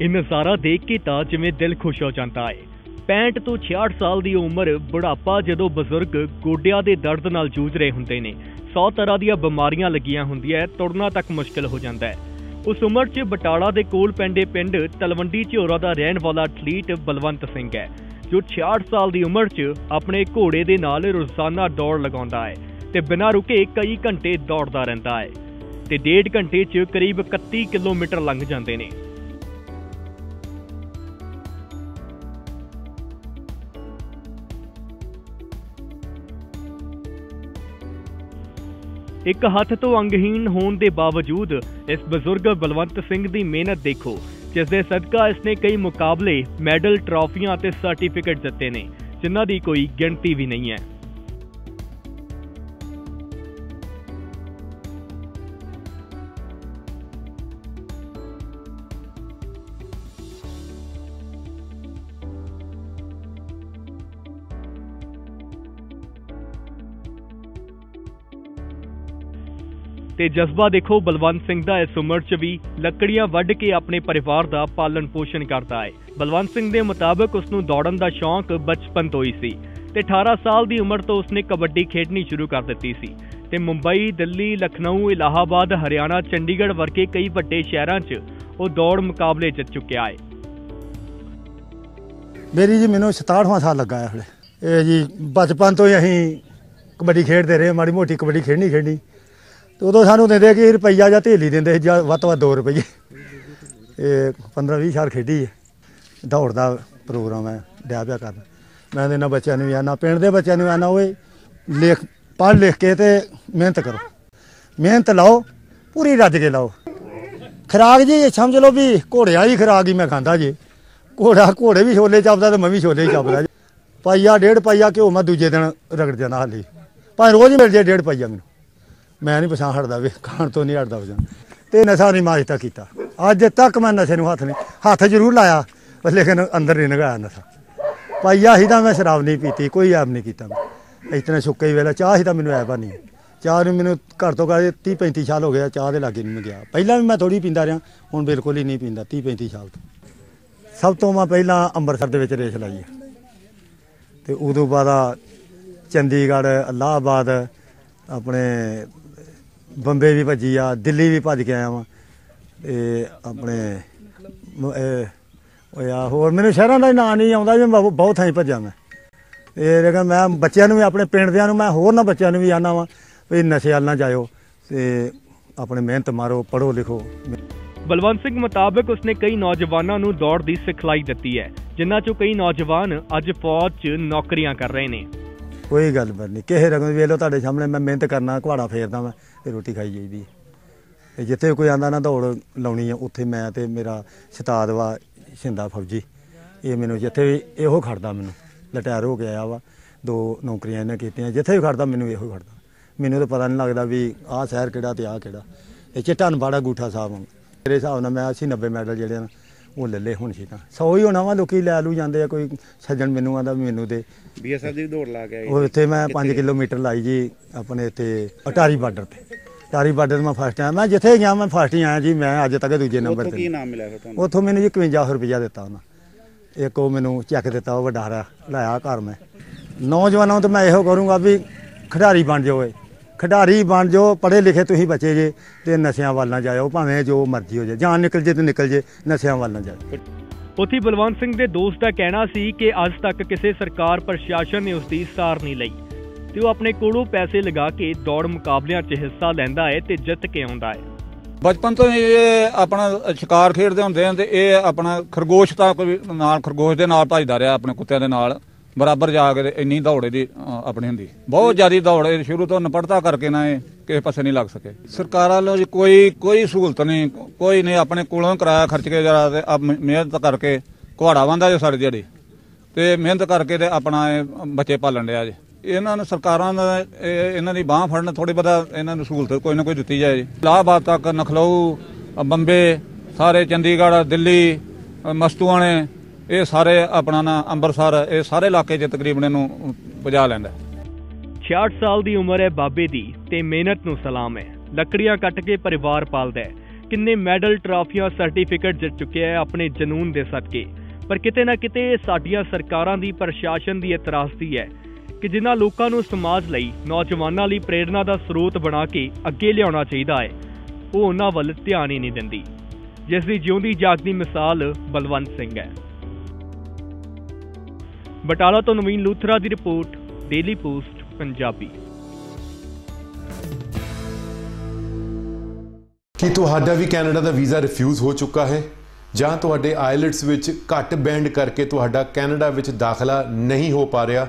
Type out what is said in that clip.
ਇਹ ਨਜ਼ਾਰਾ ਦੇਖ ਕੇ ਤਾਂ ਜਿਵੇਂ ਦਿਲ ਖੁਸ਼ ਹੋ ਜਾਂਦਾ ਹੈ। 65 ਤੋਂ 66 ਸਾਲ ਦੀ ਉਮਰ ਬੁਢਾਪਾ ਜਦੋਂ ਬਜ਼ੁਰਗ ਗੋਡਿਆਂ ਦੇ ਦਰਦ ਨਾਲ ਜੂਝ ਰਹੇ ਹੁੰਦੇ ਨੇ 100 ਤਰ੍ਹਾਂ ਦੀਆਂ ਬਿਮਾਰੀਆਂ ਲੱਗੀਆਂ ਹੁੰਦੀਆਂ ਤੁਰਨਾ ਤੱਕ ਮੁਸ਼ਕਲ ਹੋ ਜਾਂਦਾ ਹੈ। ਉਸ ਉਮਰ 'ਚ ਬਟਾਲਾ ਦੇ ਕੋਲ ਪੈਂਦੇ ਪਿੰਡ ਤਲਵੰਡੀ ਝੋਰਾ ਦਾ ਰਹਿਣ ਵਾਲਾ ਐਥਲੀਟ ਬਲਵੰਤ ਸਿੰਘ ਹੈ, ਜੋ 66 ਸਾਲ ਦੀ ਉਮਰ 'ਚ ਆਪਣੇ ਘੋੜੇ ਦੇ ਨਾਲ ਰੋਜ਼ਾਨਾ ਦੌੜ ਲਗਾਉਂਦਾ ਹੈ ਤੇ ਬਿਨਾਂ ਰੁਕੇ ਕਈ ਘੰਟੇ ਦੌੜਦਾ ਰਹਿੰਦਾ ਹੈ ਤੇ ਡੇਢ ਘੰਟੇ 'ਚ ਕਰੀਬ 31 ਕਿਲੋਮੀਟਰ ਲੰਘ ਜਾਂਦੇ ਨੇ। ਇੱਕ ਹੱਥ ਤੋਂ ਅੰਗਹੀਣ ਹੋਣ ਦੇ ਬਾਵਜੂਦ ਇਸ ਬਜ਼ੁਰਗ ਬਲਵੰਤ ਸਿੰਘ ਦੀ ਮਿਹਨਤ ਦੇਖੋ, ਜਿਸ ਦੇ ਸਦਕਾ ਇਸਨੇ ਕਈ ਮੁਕਾਬਲੇ, ਮੈਡਲ, ਟਰਾਫੀਆਂ ਅਤੇ ਸਰਟੀਫਿਕੇਟ ਜਿੱਤੇ ਨੇ, ਜਿਨ੍ਹਾਂ ਦੀ ਕੋਈ ਗਿਣਤੀ ਵੀ ਨਹੀਂ ਹੈ। ਤੇ ਜਜ਼ਬਾ ਦੇਖੋ, ਬਲਵੰਤ ਸਿੰਘ ਦਾ ਇਸ ਉਮਰ 'ਚ ਵੀ ਲੱਕੜੀਆਂ ਵੱਢ ਕੇ ਆਪਣੇ ਪਰਿਵਾਰ ਦਾ ਪਾਲਣ ਪੋਸ਼ਣ ਕਰਦਾ ਹੈ। ਬਲਵੰਤ ਸਿੰਘ ਦੇ ਮੁਤਾਬਕ ਉਸ ਨੂੰ ਦੌੜਨ ਦਾ ਸ਼ੌਂਕ ਬਚਪਨ ਤੋਂ ਹੀ ਸੀ ਤੇ 18 ਸਾਲ ਦੀ ਉਮਰ ਤੋਂ ਉਸਨੇ ਕਬੱਡੀ ਖੇਡਣੀ ਸ਼ੁਰੂ ਕਰ ਦਿੱਤੀ ਸੀ ਤੇ ਮੁੰਬਈ, ਦਿੱਲੀ, ਲਖਨਊ, ਇਲਾਹਾਬਾਦ, ਹਰਿਆਣਾ, ਚੰਡੀਗੜ੍ਹ ਵਰਗੇ ਕਈ ਵੱਡੇ ਸ਼ਹਿਰਾਂ 'ਚ ਉਹ ਦੌੜ ਮੁਕਾਬਲੇ ਜਿੱਤ ਚੁੱਕਿਆ ਹੈ। ਮੇਰੀ ਜੀ ਮੈਨੂੰ 67ਵਾਂ ਸਾਲ ਲੱਗਾ ਹੈ ਹਲੇ। ਇਹ ਜੀ ਬਚਪਨ ਤੋਂ ਹੀ ਅਸੀਂ ਕਬੱਡੀ ਖੇਡਦੇ ਰਹੇ, ਮਾੜੀ ਮੋਟੀ ਕਬੱਡੀ ਖੇਡਣੀ ਖੇਡਣੀ ਤੇ ਉਦੋਂ ਸਾਨੂੰ ਦਿੰਦੇ ਕਿ ਰੁਪਈਆ ਜਾਂ ਢੇਲੀ ਦਿੰਦੇ ਸੀ, ਜਾਂ ਵੱਧ ਤੋਂ ਵੱਧ 2 ਰੁਪਈਏ। ਇਹ 15 20 ਸਾਲ ਖੇਡੀ ਹੈ। ਦੌੜ ਦਾ ਪ੍ਰੋਗਰਾਮ ਹੈ, ਡਿਆ ਪਿਆ ਕਰਨ। ਮੈਂ ਤੇ ਇਹਨਾਂ ਬੱਚਿਆਂ ਨੂੰ ਵੀ ਆਨਾ ਪਿੰਡ ਦੇ ਬੱਚਿਆਂ ਨੂੰ ਆਨਾ ਓਏ ਲਿਖ, ਪੜ੍ਹ ਲਿਖ ਕੇ ਤੇ ਮਿਹਨਤ ਕਰੋ। ਮਿਹਨਤ ਲਾਓ, ਪੂਰੀ ਰੱਜ ਕੇ ਲਾਓ। ਖਰਾਕ ਜੀ, ਸਮਝ ਲਓ ਵੀ ਘੋੜੇ ਵਾਲੀ ਖਰਾਕ ਹੀ ਮੈਂ ਖਾਂਦਾ ਜੀ। ਘੋੜਾ, ਘੋੜੇ ਵੀ ਛੋਲੇ ਚੱਪਦਾ ਤੇ ਮੈਂ ਵੀ ਛੋਲੇ ਹੀ ਚੱਪਦਾ ਜੀ। ਪਾਈਆ ਡੇਢ ਪਾਈਆ ਘਿਓ ਮੈਂ ਦੂਜੇ ਦਿਨ ਰਗੜ ਜਾਣਾ ਹਾਲੇ। ਭਾਵੇਂ ਰੋਜ਼ ਮਿਲ ਜੇ ਡੇਢ ਪਾਈਆ ਮੈਨੂੰ। ਮੈਂ ਨਹੀਂ ਪਛਾਣ ਹਟਦਾ ਵੀ, ਖਾਣ ਤੋਂ ਨਹੀਂ ਹਟਦਾ ਵਜਨ ਤੇ ਨਸ਼ਾ ਨਹੀਂ ਮਾਜਤਾ ਕੀਤਾ। ਅੱਜ ਤੱਕ ਮੈਂ ਨਸ਼ੇ ਨੂੰ ਹੱਥ ਨਹੀਂ, ਹੱਥ ਜ਼ਰੂਰ ਲਾਇਆ, ਪਰ ਲੇਕਿਨ ਅੰਦਰ ਨਹੀਂ ਨਗਾਇਆ ਨਸ਼ਾ। ਭਾਈ, ਆਹੀ ਤਾਂ ਮੈਂ ਸ਼ਰਾਬ ਨਹੀਂ ਪੀਤੀ, ਕੋਈ ਐਬ ਨਹੀਂ ਕੀਤਾ ਮੈਂ। ਇਤਨੇ ਸੁੱਕੇ ਹੀ ਵੇਲਾ, ਚਾਹ ਹੀ ਤਾਂ ਮੈਨੂੰ ਐਬਾ ਨਹੀਂ। ਚਾਹ ਨੂੰ ਮੈਨੂੰ ਘਰ ਤੋਂ ਘਰ 30 35 ਸਾਲ ਹੋ ਗਿਆ ਚਾਹ ਦੇ ਲਾਗੇ ਨਹੀਂ ਮੈਂ ਗਿਆ। ਪਹਿਲਾਂ ਵੀ ਮੈਂ ਥੋੜੀ ਪੀਂਦਾ ਰਿਹਾ, ਹੁਣ ਬਿਲਕੁਲ ਹੀ ਨਹੀਂ ਪੀਂਦਾ 30 35 ਸਾਲ ਤੋਂ। ਸਭ ਤੋਂ ਮੈਂ ਪਹਿਲਾਂ ਅੰਮ੍ਰਿਤਸਰ ਦੇ ਵਿੱਚ ਰੇਸ ਲਾਈ ਹੈ ਤੇ ਉਦੋਂ ਬਾਅਦ ਚੰਡੀਗੜ੍ਹ, ਅਲਾਹਾਬਾਦ, ਆਪਣੇ ਬੰਬੇ ਵੀ ਭੱਜੀ ਆ, ਦਿੱਲੀ ਵੀ ਭੱਜ ਕੇ ਆਇਆ ਵਾਂ। ਤੇ ਆਪਣੇ ਮ- ਆ ਹੋਰ ਮੈਨੂੰ ਸ਼ਹਿਰਾਂ ਦਾ ਨਾਂ ਨਹੀਂ ਆਉਂਦਾ ਵੀ ਮੈਂ ਬਹੁਤ- ਬਹੁਤ ਥਾਈਂ ਭੱਜਾ ਮੈਂ। ਇਹ ਲੇਕਿਨ ਮੈਂ ਬੱਚਿਆਂ ਨੂੰ ਵੀ, ਆਪਣੇ ਪਿੰਡ ਦਿਆਂ ਨੂੰ ਮੈਂ ਹੋਰ ਨਾ ਬੱਚਿਆਂ ਨੂੰ ਵੀ ਆਨਾ ਵਾਂ ਵੀ ਨਸ਼ੇ ਵੱਲ ਨਾ ਜਾਇਓ ਤੇ ਆਪਣੇ ਮਿਹਨਤ ਮਾਰੋ, ਪੜ੍ਹੋ ਲਿਖੋ। ਬਲਵੰਤ ਸਿੰਘ ਮੁਤਾਬਕ ਉਸਨੇ ਕਈ ਨੌਜਵਾਨਾਂ ਨੂੰ ਦੌੜ ਦੀ ਸਿਖਲਾਈ ਦਿੱਤੀ ਹੈ, ਜਿਨ੍ਹਾਂ 'ਚੋਂ ਕਈ ਨੌਜਵਾਨ ਅੱਜ ਫੌਜ 'ਚ ਨੌਕਰੀਆਂ ਕਰ ਰਹੇ ਨੇ। ਕੋਈ ਗੱਲ ਬਾਤ ਨਹੀਂ। ਕਿਸੇ ਰਕਮ ਵੇਖ ਲਓ, ਤੁਹਾਡੇ ਸਾਹਮਣੇ ਮੈਂ ਮਿਹਨਤ ਕਰਨਾ ਕੁਹਾੜਾ ਫੇਰਦਾ ਮੈਂ ਤੇ ਰੋਟੀ ਖਾਈ ਜਾਈਦੀ ਹੈ। ਤੇ ਜਿੱਥੇ ਕੋਈ ਆਂਦਾ ਨਾ ਦੌੜ ਲਾਉਣੀ ਆ, ਉੱਥੇ ਮੈਂ ਤੇ ਮੇਰਾ ਸਤਾਦ ਵਾ, ਸ਼ਿੰਦਾ ਫੌਜੀ। ਇਹ ਮੈਨੂੰ ਜਿੱਥੇ ਵੀ ਇਹੋ ਖੜਦਾ ਮੈਨੂੰ। ਲਟਿਆਰ ਹੋ ਕੇ ਆਇਆ ਵਾ, ਦੋ ਨੌਕਰੀਆਂ ਇਹਨਾਂ ਕੀਤੀਆਂ, ਜਿੱਥੇ ਵੀ ਖੜਦਾ ਮੈਨੂੰ ਇਹੋ ਖੜਦਾ। ਮੈਨੂੰ ਤਾਂ ਪਤਾ ਨਹੀਂ ਲੱਗਦਾ ਵੀ ਆਹ ਸ਼ਹਿਰ ਕਿਹੜਾ ਤੇ ਆਹ ਕਿਹੜਾ। ਇਹ ਚਿੱਟਾ ਨਵਾੜਾ ਗੂਠਾ ਸਾਹਿਬ ਵਾਂਗ। ਮੇਰੇ ਹਿਸਾਬ ਨਾਲ ਮੈਂ 80 90 ਮੈਡਲ ਜਿਹੜੇ ਨੇ ਉਹ ਲੈ ਲਏ ਹੁਣ ਸੀ ਤਾਂ 100 ਹੀ ਹੋਣਾ ਵਾ ਲੋਕੀ ਲੈ ਲੂ ਜਾਂਦੇ ਆ ਕੋਈ ਸੱਜਣ ਮੈਨੂੰ ਆਂਦਾ ਮੈਨੂੰ ਦੇ। ਬੀਐਸਐਫ ਦੀ ਵੀ ਦੌੜ ਲਾ ਕੇ ਆਏ। ਉਹ ਇੱਥੇ ਮੈਂ 5 ਕਿਲੋਮੀਟਰ ਲਾਈ ਜੀ ਆਪਣੇ ਇੱਥੇ ਅਟਾਰੀ ਬਾਰਡਰ ਤੇ। ਅਟਾਰੀ ਬਾਰਡਰ ਮੈਂ ਫਸਟ ਆਇਆ। ਮੈਂ ਜਿੱਥੇ ਗਿਆ ਮੈਂ ਫਸਟ ਹੀ ਆਇਆ ਜੀ ਮੈਂ ਅੱਜ ਤੱਕ ਦੂਜੇ ਨੰਬਰ ਉੱਥੋਂ ਕੀ ਤੇ ਨਾਮ ਮਿਲਿਆ ਫਿਰ ਤੁਹਾਨੂੰ? ਉੱਥੋਂ ਮੈਨੂੰ ਜੀ 51 ਰੁਪਇਆ ਦਿੱਤਾ ਉਹਨਾਂ। ਇੱਕ ਉਹ ਮੈਨੂੰ ਚੈੱਕ ਦਿੱਤਾ ਉਹ ਵੱਡਾ ਹਰਾ ਲਾਇਆ ਘਰ ਮੈਂ। ਨੌਜਵਾਨਾਂ ਨੂੰ ਤਾਂ ਮੈਂ ਇਹੋ ਕਰੂੰਗਾ ਵੀ ਖਿਡਾਰੀ ਬਣ ਜਾਓ ਏ ਖਿਡਾਰੀ ਬਣ ਜਾਓ ਪੜ੍ਹੇ ਲਿਖੇ ਤੁਸੀਂ ਬੱਚੇ ਜੇ ਤੇ ਨਸ਼ਿਆਂ ਵੱਲ ਨਾ ਜਾਇਓ ਭਾਵੇਂ ਜੋ ਮਰਜ਼ੀ ਹੋ ਜਾਏ। ਜਾਨ ਨਿਕਲ ਜੇ ਤੇ ਨਿਕਲ ਜੇ ਨਸ਼ਿਆਂ ਵੱਲ ਨਾ ਜਾਇਓ। ਉੱਥੇ ਬਲਵੰਤ ਸਿੰਘ ਦੇ ਦੋਸਤ ਦਾ ਕਹਿਣਾ ਸੀ ਕਿ ਅੱਜ ਤੱਕ ਕਿਸੇ ਸਰਕਾਰ ਪ੍ਰਸ਼ਾਸਨ ਨੇ ਉਸ ਦੀ ਸਾਰ ਨਹੀਂ ਲਈ। ਤੇ ਉਹ ਆਪਣੇ ਕੋਲੋਂ ਪੈਸੇ ਲਗਾ ਕੇ ਦੌੜ ਮੁਕਾਬਲਿਆਂ 'ਚ ਹਿੱਸਾ ਲੈਂਦਾ ਹੈ ਤੇ ਜਿੱਤ ਕੇ ਆਉਂਦਾ ਹੈ। ਬਚਪਨ ਤੋਂ ਹੀ ਇਹ ਆਪਣਾ ਸ਼ਿਕਾਰ ਖੇਡਦੇ ਹੁੰਦੇ ਆ ਤੇ ਇਹ ਆਪਣਾ ਖਰਗੋਸ਼ ਤਾਂ ਕੋਈ ਨਾਲ ਖਰਗੋਸ਼ ਦੇ ਨਾਲ ਭੱਜਦਾ ਰਿਹਾ ਆਪਣੇ ਕੁੱਤਿਆਂ ਦੇ ਨਾਲ। ਬਰਾਬਰ ਜਾ ਕੇ ਤੇ ਇੰਨੀ ਦੌੜੇ ਦੀ ਆਪਣੀ ਹੁੰਦੀ। ਬਹੁਤ ਜ਼ਿਆਦਾ ਦੌੜ ਸ਼ੁਰੂ ਤੋਂ ਨਪੜਤਾ ਕਰਕੇ ਨਾ ਇਹ ਕਿਸੇ ਪਾਸੇ ਨਹੀਂ ਲੱਗ ਸਕੇ। ਸਰਕਾਰਾਂ ਵੱਲੋਂ ਜੀ ਕੋਈ ਕੋਈ ਸਹੂਲਤ ਨਹੀਂ, ਕੋਈ ਨਹੀਂ, ਆਪਣੇ ਕੋਲੋਂ ਕਿਰਾਇਆ ਖਰਚ ਕੇ ਜਰਾ ਤੇ ਆਪ ਮਿਹਨਤ ਕਰਕੇ ਕੁਹਾੜਾ ਵਾਂਦਾ ਜੋ ਸਾਡੀ ਦਿਹਾੜੀ। ਤੇ ਮਿਹਨਤ ਕਰਕੇ ਤੇ ਆਪਣਾ ਇਹ ਬੱਚੇ ਪਾਲਣ ਡਿਆ ਜੀ। ਇਹਨਾਂ ਨੂੰ ਸਰਕਾਰਾਂ ਦਾ ਇਹਨਾਂ ਦੀ ਬਾਹ ਫੜਨ ਥੋੜੀ ਬਹੁਤਾ ਇਹਨਾਂ ਨੂੰ ਸਹੂਲਤ ਕੋਈ ਨਾ ਕੋਈ ਦਿੱਤੀ ਜਾਏ। ਜੀ ਇਲਾਹਾਬਾਦ ਤੱਕ ਨਖਲਊ, ਬੰਬੇ, ਸਾਰੇ ਚੰਡੀਗੜ੍ਹ, ਦਿੱਲੀ ਮਸਤੂਆਣੇ ਇਹ ਸਾਰੇ ਆਪਣਾ ਨਾ ਅੰਮ੍ਰਿਤਸਰ ਇਹ ਸਾਰੇ ਇਲਾਕੇ 'ਚ ਤਕਰੀਬਨ ਇਹਨੂੰ ਪਹੁੰਚਾ ਲੈਂਦਾ 66 ਸਾਲ ਦੀ ਉਮਰ ਹੈ ਬਾਬੇ ਦੀ ਤੇ ਮਿਹਨਤ ਨੂੰ ਸਲਾਮ ਹੈ। ਲੱਕੜੀਆਂ ਕੱਟ ਕੇ ਪਰਿਵਾਰ ਪਾਲਦਾ ਹੈ। ਕਿੰਨੇ ਮੈਡਲ, ਟਰਾਫੀਆਂ, ਸਰਟੀਫਿਕੇਟ ਜਿੱਤ ਚੁੱਕਿਆ ਹੈ ਆਪਣੇ ਜਨੂਨ ਦੇ ਸਦਕੇ। ਪਰ ਕਿਤੇ ਨਾ ਕਿਤੇ ਸਾਡੀਆਂ ਸਰਕਾਰਾਂ ਦੀ ਪ੍ਰਸ਼ਾਸਨ ਦੀ ਇਤਰਾਜ਼ਦੀ ਹੈ ਕਿ ਜਿਨ੍ਹਾਂ ਲੋਕਾਂ ਨੂੰ ਸਮਾਜ ਲਈ, ਨੌਜਵਾਨਾਂ ਲਈ ਪ੍ਰੇਰਣਾ ਦਾ ਸਰੋਤ ਬਣਾ ਕੇ ਅੱਗੇ ਲਿਆਉਣਾ ਚਾਹੀਦਾ ਹੈ, ਉਹ ਉਹਨਾਂ ਵੱਲ ਧਿਆਨ ਹੀ ਨਹੀਂ ਦਿੰਦੀ। ਜਿਸ ਦੀ ਜਿਉਂਦੀ ਜਾਗਦੀ ਮਿਸਾਲ ਬਲਵੰਤ ਸਿੰਘ ਹੈ। ਬਟਾਲਾ ਤੋਂ ਨਵੀਨ ਲੂਥਰਾ ਦੀ ਰਿਪੋਰਟ ਡੇਲੀ ਪੋਸਟ ਪੰਜਾਬੀ। ਕੀ ਤੁਹਾਡਾ ਵੀ ਕੈਨੇਡਾ ਦਾ ਵੀਜ਼ਾ ਰਿਫਿਊਜ਼ ਹੋ ਚੁੱਕਾ ਹੈ? ਜਾਂ ਤੁਹਾਡੇ ਆਇਲਟਸ ਵਿੱਚ ਘੱਟ ਬੈਂਡ ਕਰਕੇ ਤੁਹਾਡਾ ਕੈਨੇਡਾ ਵਿੱਚ ਦਾਖਲਾ ਨਹੀਂ ਹੋ ਪਾ ਰਿਹਾ?